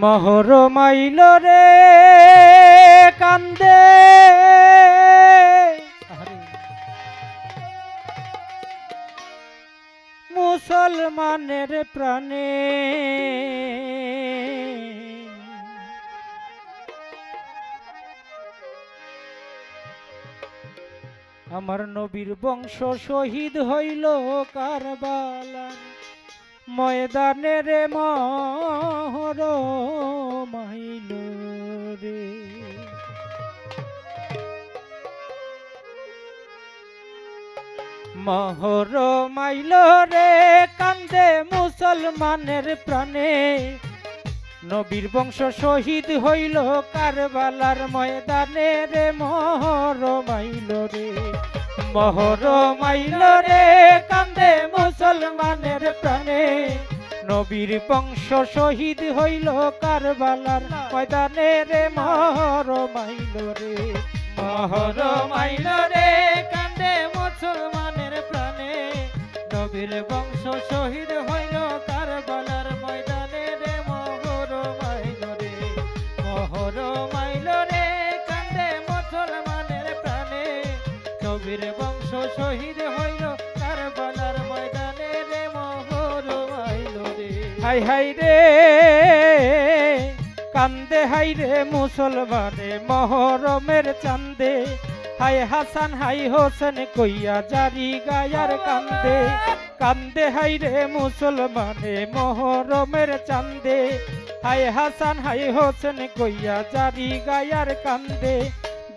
মহর মাইল রে কান্দে। মুসলমানের প্রাণে। আমার নবীর বংশ শহীদ হইল কারবালার। ময়দানে রে মাইল রে। মহর মাইল রে কান্দে মুসলমানের প্রাণে। নবীর বংশ শহীদ হইল কারবালার ময়দানে রে, মহর মাইল রে। মহর মাইল রে, কান্দে মুসলমানের প্রাণে। নবীর বংশ শহীদ হইল কারবালার ময়দানে রে, মহর মাইল রে। মহর মাইল রে, কান্দে মুসলমানের প্রাণে। নবীর বংশ শহীদ হইল কারবালার শহীদ হইল ময়দানে রে। হাই হাই রে, কান্দে, হাই রে মুসলমানে, মহরমের চান্দে। হাই হাসান, হাই হোসেন কইয়া জারি গায়ার কান্দে। কান্দে, হাই রে মুসলমানে, মহরমের চান্দে। হাই হাসান, হাই হোসেন কইয়া জারি গায়ার কান্দে।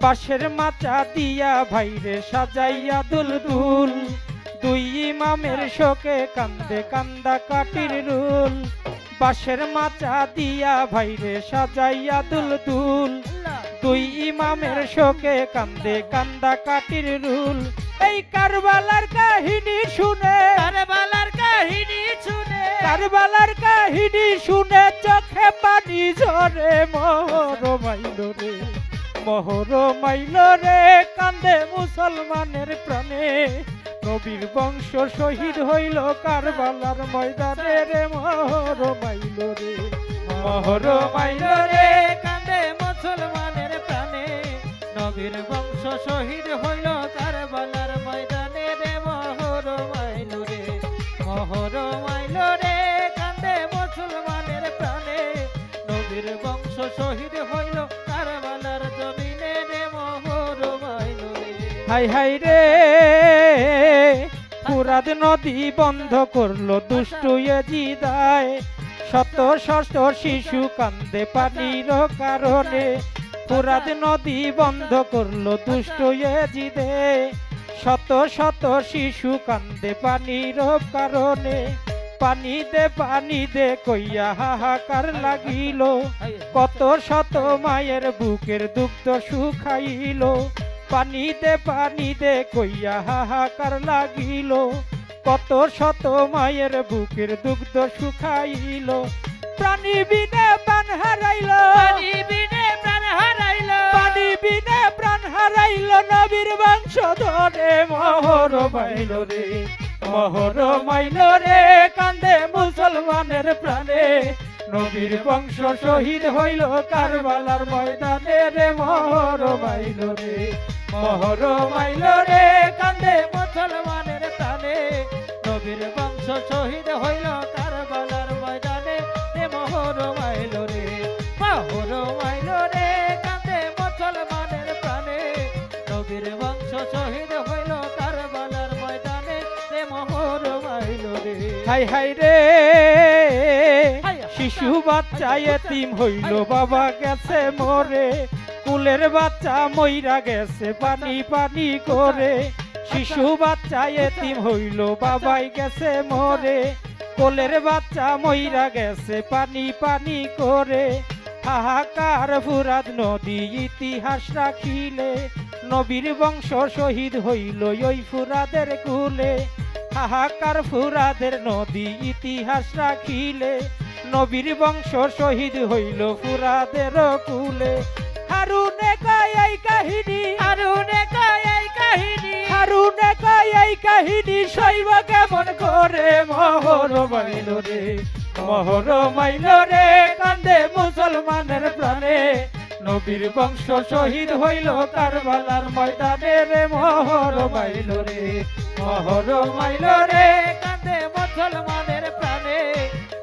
বাঁশের মাচা দিয়া ভাইরে সাজাইয়া দুল দুল। দুই ইমামের শোকে কান্দে কান্দা কাটির রুল। বাঁশের মাচা দিয়া ভাইরে সাজাইয়া দুল দুল। দুই ইমামের শোকে কান্দে কান্দা কাটির রুল। এই কারবালার কাহিনী শুনে কারবালার কাহিনী শুনে কারবালার কাহিনী শুনে চোখে পানি ঝরে মহর মাইল রে, কান্দে মুসলমানের প্রাণে। নবীর বংশ শহীদ হইল কারবালার ময়দানে রে, মহর মাইল রে। মহর মাইল রে, কান্দে মুসলমানের প্রাণে। নবীর বংশ শহীদ হইল কারবালার ময়দানে রে, মহর মাইল রে। মহর মাইল রে, কান্দে মুসলমানের প্রাণে। নবীর বংশ শহীদ হইল হাই হাই রে। ফুরাদ নদী বন্ধ করল দুষ্টু জিদায়। শত শত শিশু কান্দে পানির কারণে। ফুরাদ নদী বন্ধ করল দুষ্টু জিদে। শত শত শিশু কান্দে পানির কারণে। পানি দে পানি দে কইয়া হাহাকার লাগিল। কত শত মায়ের বুকের দুগ্ধ শুকাইল। পানি দে পানি দে কইয়া হাহাকার লাগিল। কত শত মায়ের বুকের দুগ্ধ শুকাইল। প্রাণী বিনে প্রাণ হারাইল। পানি বিনে প্রাণ হারাইল। পানি বিনে প্রাণ হারাইল। নবীর বংশ ধরে মহর মাইল রে। মহর মাইল রে কান্দে মুসলমানের প্রাণে। নবীর বংশ শহীদ হইল কারবালার ময়দানে রে মহর মাইল রে। মহর মাইল রে কান্দে মুসলমানের প্রাণে নবীর বংশ শহীদ হইল কারবালার ময়দানে। রে মোহর মাইল রে মোহর মাইল রে কান্দে মুসলমানের প্রাণে। নবীর বংশ শহীদ হইল কারবালার ময়দানে। রে মোহর মাইল রে। হাই হাই রে শিশু বাচ্চা এতিম হইল বাবা গেছে মরে। কুলের বাচ্চা মইরা গেছে পানি পানি করে। শিশু বাচ্চা এতিম হইল, বাবাই গেছে মরে। কোলের বাচ্চা মইরা গেছে পানি পানি করে। হাহাকার ফুরাদ নদী ইতিহাস রাখিলে। নবীর বংশ শহীদ হইল ওই ফুরাদের কুলে। হাহাকার ফুরাদের নদী ইতিহাস রাখিলে। নবীর বংশ শহীদ হইল ফুরাদের কুলে। হারুনে কয় এই কাহিনী। হারুনে কয় এই কাহিনী। হারুনে কয় এই কাহিনী শৈব কেমন করে? মহর মাইল রে মহর মাইল রে কান্দে মুসলমানের প্রাণে। নবীর বংশ শহীদ হইল কারবালার ময়দানে রে মহর মাইল রে মহর মাইল রে কান্দে মুসলমানের প্রাণে।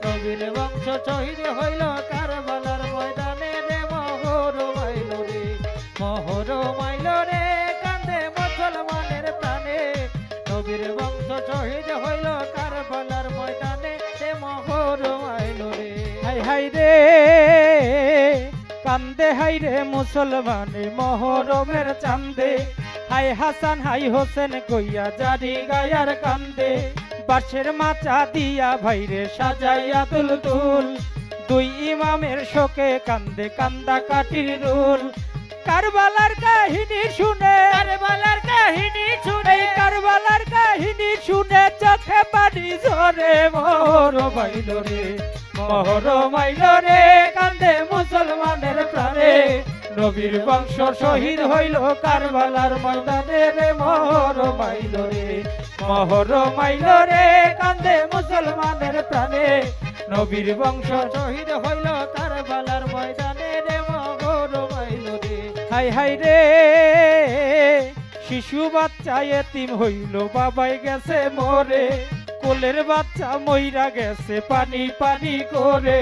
নবীর বংশ শহীদ হইল কারবালার কান্দে হাই রে মুসলমানে মহরমের চান্দে। হাই হাসান হাই হোসেন কইয়া জারি গায়ার কান্দে। বাঁশের মাচা দিয়া ভাইরে সাজাইয়া তুল তুল। দুই ইমামের শোকে কান্দে কান্দা কাটির রুল। কারবালার কাহিনী শুনে কারবালার কাহিনী শুনে। কারবালার কাহিনী শুনে চোখে পানি ঝরে। মোর মাইল রে মোহর মাইল রে কান্দে মুসলমানের প্রাণে নবীর বংশ শহীদ হইল কারবালার ময়দানে রে, মহর মাইল রে, মোহর মাইল রে, কান্দে মুসলমানের প্রাণে। নবীর বংশ শহীদ হইল কারবালার ময়দানে রে, মহর মাইল রে। হাই হাই রে, শিশু বাচ্চা এতিম হইল, বাবাই গেছে মরে। কোলের বাচ্চা মইরা গেছে পানি পানি করে।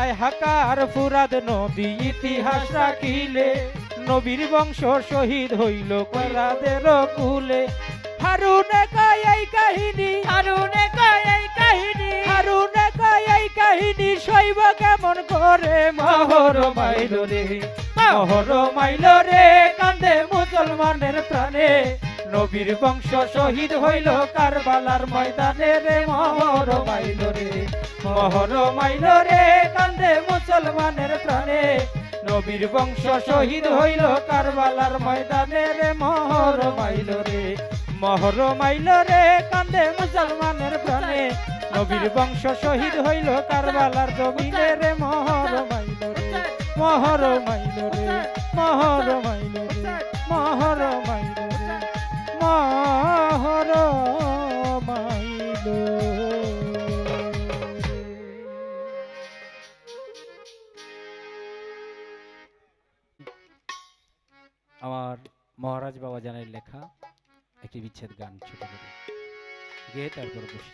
আয় হাকার ফুরাদ নদী ইতিহাস রাখিলে নবীর বংশ শহীদ হইল করাদের কুলে। হারুনে কয় এই কাহিনী হারুনে কয় এই কাহিনী। হারুনে কয় এই কাহিনী শৈব কেমন করে মহর মাইল রে। মহর মাইল রে কান্দে মুসলমানের প্রাণে। নবীর বংশ শহীদ হইল কারবালার ময়দানে রে মহর মাইল রে। মহর মাইল রে, কান্দে মুসলমানের প্রাণে। নবীর বংশ শহীদ হইল কারবালার ময়দানে রে, মহর মাইল রে। মহর মাইল রে, কান্দে মুসলমানের প্রাণে। নবীর বংশ শহীদ হইল কারবালার জমিনে রে, মহর মাইল রে। মহর মাইল রে, মহর মাইল রে, মহর মাইল রে। মহর মাইল আমার মহারাজ বাবা জানের লেখা একটি বিচ্ছেদ গান ছোট করে। গেয়ে তারপর বসে